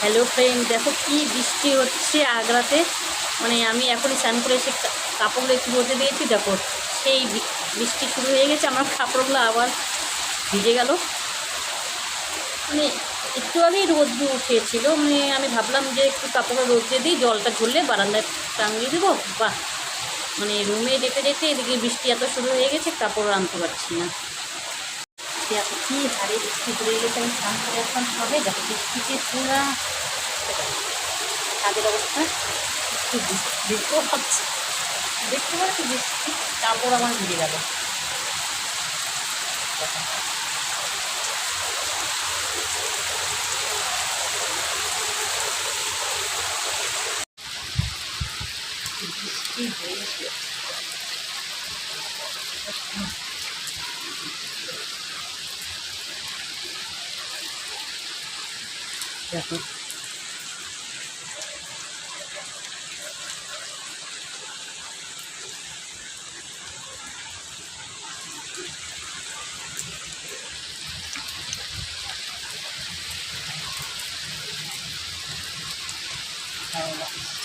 Hello friend দেখো কি বৃষ্টি হচ্ছে আগ্রাতে। মানে আমি এখনই স্নান করে এসে কাপড়গুলো একটু রোদে দিয়েছি। দেখো, সেই বৃষ্টি শুরু হয়ে গেছে। আমার কাপড়গুলো আবার ভিজে গেল। মানে একটু আগেই রোদ উঠেছিল। মানে আমি ভাবলাম যে একটু কাপড়টা রোদ দিয়ে দিই, জলটা ঝরলে বারান্দায় টাঙিয়ে দেবো। বাহ! মানে রুমে যেতে যেতে এদিকে বৃষ্টি এত শুরু হয়ে গেছে, কাপড় আনতে পারছি না। দেখো কি হারে বৃষ্টি পড়ে গেছে স্নান করে আসলাম সবে দেখো বৃষ্টিতে পুরা ছাদের অবস্থা একটু দেখতেও পাচ্ছি দেখতে পাচ্ছি বৃষ্টি কাপড় আমার ভিজে গেল বৃষ্টি হয়েছে 焼く。顔が。